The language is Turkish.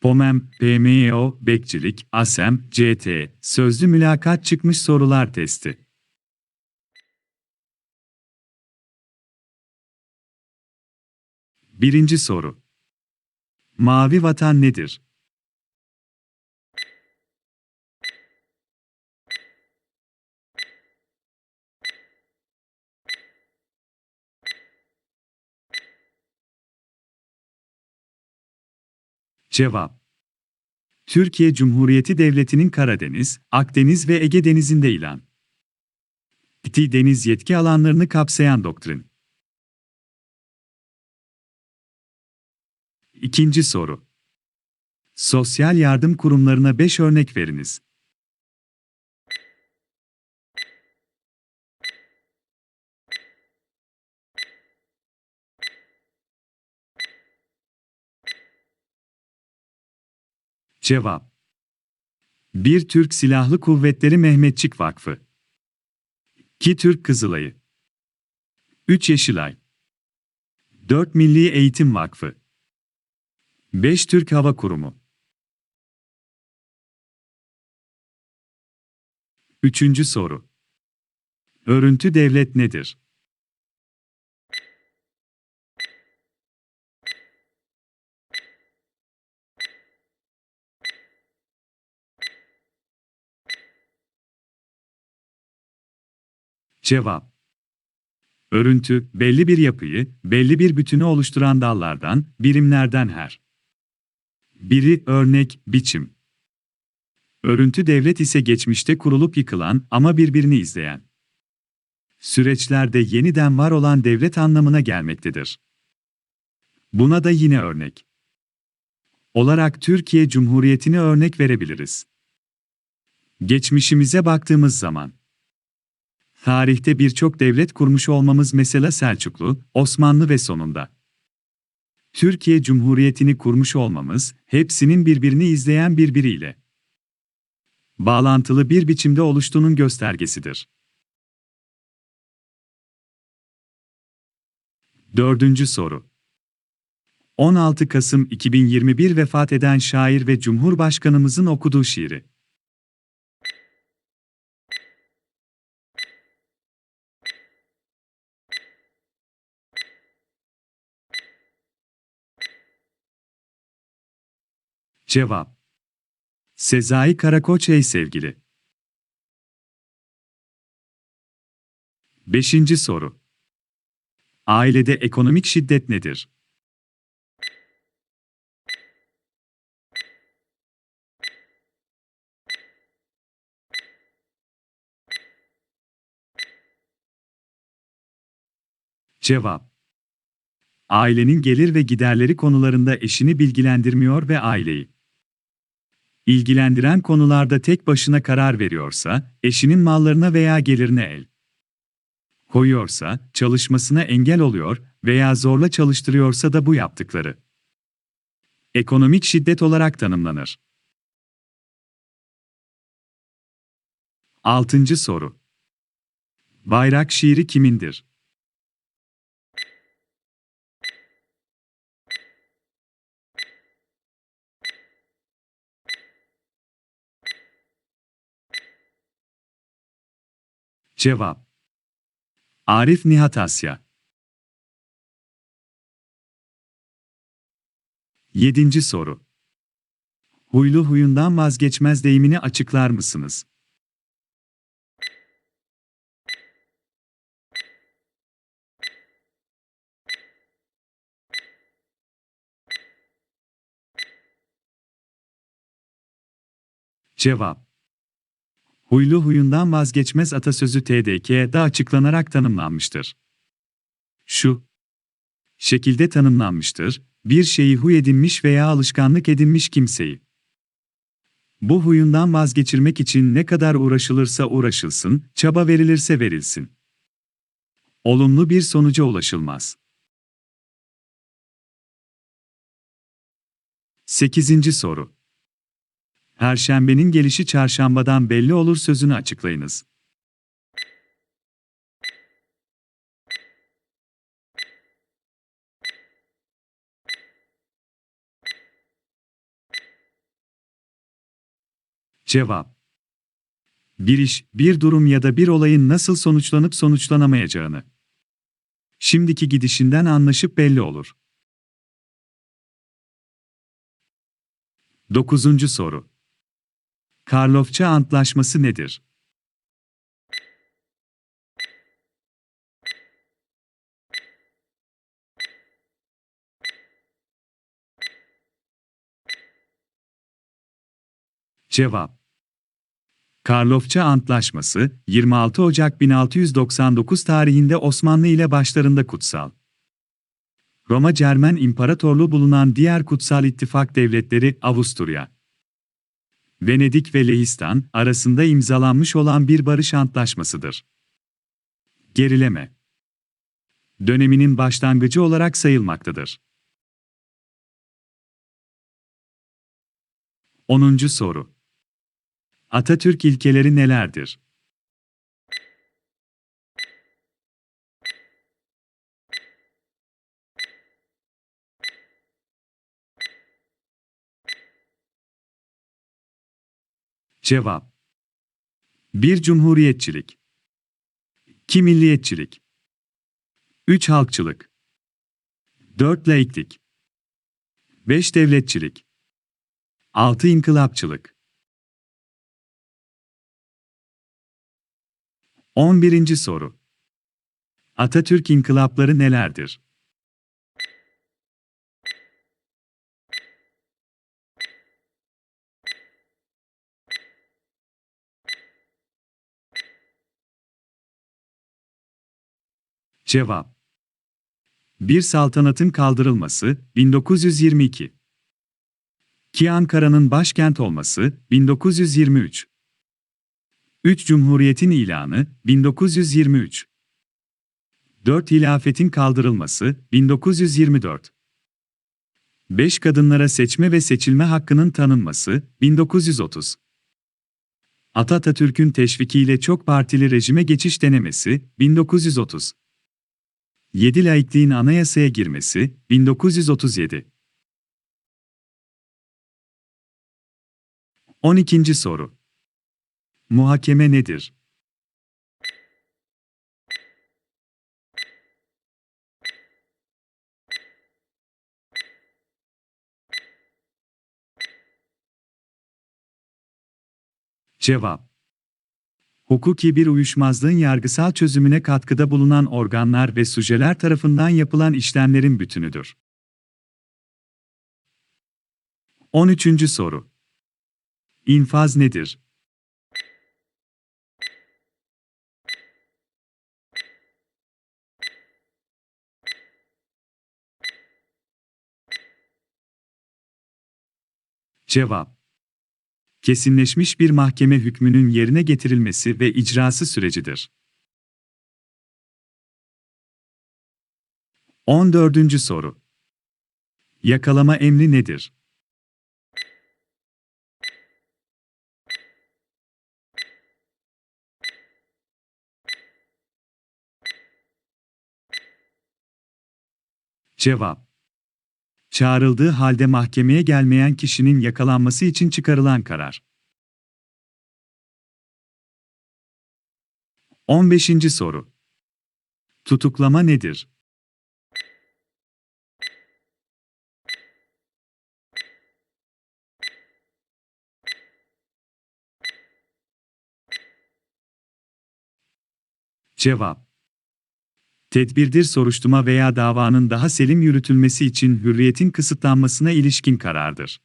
POMEM, PMEO, Bekçilik, ASEM, CT, Sözlü Mülakat Çıkmış Sorular Testi. Birinci soru. Mavi vatan nedir? Cevap Türkiye Cumhuriyeti Devleti'nin Karadeniz, Akdeniz ve Ege Denizi'nde ilan. Iti deniz yetki alanlarını kapsayan doktrin. İkinci soru. Sosyal yardım kurumlarına 5 örnek veriniz. Cevap. 1 Türk Silahlı Kuvvetleri Mehmetçik Vakfı. 2 Türk Kızılayı. 3 Yeşilay. 4 Milli Eğitim Vakfı. 5 Türk Hava Kurumu. Üçüncü soru. Örüntü devlet nedir? Cevap. Örüntü, belli bir yapıyı, belli bir bütünü oluşturan dallardan, birimlerden her. Biri örnek, biçim. Örüntü devlet ise geçmişte kurulup yıkılan ama birbirini izleyen. Süreçlerde yeniden var olan devlet anlamına gelmektedir. Buna da yine örnek. Olarak Türkiye Cumhuriyeti'ni örnek verebiliriz. Geçmişimize baktığımız zaman Tarihte birçok devlet kurmuş olmamız mesela Selçuklu, Osmanlı ve sonunda. Türkiye Cumhuriyeti'ni kurmuş olmamız, hepsinin birbirini izleyen birbiriyle bağlantılı bir biçimde oluştuğunun göstergesidir. Dördüncü soru 16 Kasım 2021 vefat eden şair ve Cumhurbaşkanımızın okuduğu şiiri. Cevap Sezai Karakoç ey sevgili. Beşinci soru. Ailede ekonomik şiddet nedir? Cevap. Ailenin gelir ve giderleri konularında eşini bilgilendirmiyor ve aileyi ilgilendiren konularda tek başına karar veriyorsa, eşinin mallarına veya gelirine el koyuyorsa, çalışmasına engel oluyor veya zorla çalıştırıyorsa da bu yaptıkları ekonomik şiddet olarak tanımlanır. Altıncı soru. Bayrak şiiri kimindir? Cevap. Arif Nihat Asya. Yedinci soru. Huylu huyundan vazgeçmez deyimini açıklar mısınız? Cevap huylu huyundan vazgeçmez atasözü TDK'de açıklanarak tanımlanmıştır. Şu şekilde tanımlanmıştır, bir şeyi huy edinmiş veya alışkanlık edinmiş kimseyi. Bu huyundan vazgeçirmek için ne kadar uğraşılırsa uğraşılsın, çaba verilirse verilsin. Olumlu bir sonuca ulaşılmaz. 8. soru Perşembenin gelişi çarşambadan belli olur sözünü açıklayınız. Cevap Bir iş, bir durum ya da bir olayın nasıl sonuçlanıp sonuçlanamayacağını. Şimdiki gidişinden anlaşıp belli olur. Dokuzuncu soru. Karlofça Antlaşması nedir? Cevap Karlofça Antlaşması, 26 Ocak 1699 tarihinde Osmanlı ile başlarında kutsal. Roma Cermen İmparatorluğu bulunan diğer kutsal ittifak devletleri Avusturya, Venedik ve Lehistan arasında imzalanmış olan bir barış antlaşmasıdır. Gerileme döneminin başlangıcı olarak sayılmaktadır. 10. soru Atatürk ilkeleri nelerdir? Cevap 1. Cumhuriyetçilik 2. Milliyetçilik 3. Halkçılık 4. Laiklik 5. Devletçilik 6. İnkılapçılık 11. soru Atatürk inkılapları nelerdir? Cevap 1. Saltanatın kaldırılması 1922 2. Ankara'nın başkent olması 1923 3. Cumhuriyetin ilanı 1923 4. Hilafetin kaldırılması 1924 5. Kadınlara seçme ve seçilme hakkının tanınması 1930 Atatürk'ün teşvikiyle çok partili rejime geçiş denemesi 1930 7 laikliğin anayasaya girmesi 1937 12. soru Muhakeme nedir? Cevap Hukuki bir uyuşmazlığın yargısal çözümüne katkıda bulunan organlar ve sujeler tarafından yapılan işlemlerin bütünüdür. 13. soru İnfaz nedir? Cevap Kesinleşmiş bir mahkeme hükmünün yerine getirilmesi ve icrası sürecidir. 14. soru Yakalama emri nedir? Cevap Çağrıldığı halde mahkemeye gelmeyen kişinin yakalanması için çıkarılan karar. 15. soru Tutuklama nedir? Cevap Tedbirdir soruşturma veya davanın daha selim yürütülmesi için hürriyetin kısıtlanmasına ilişkin karardır.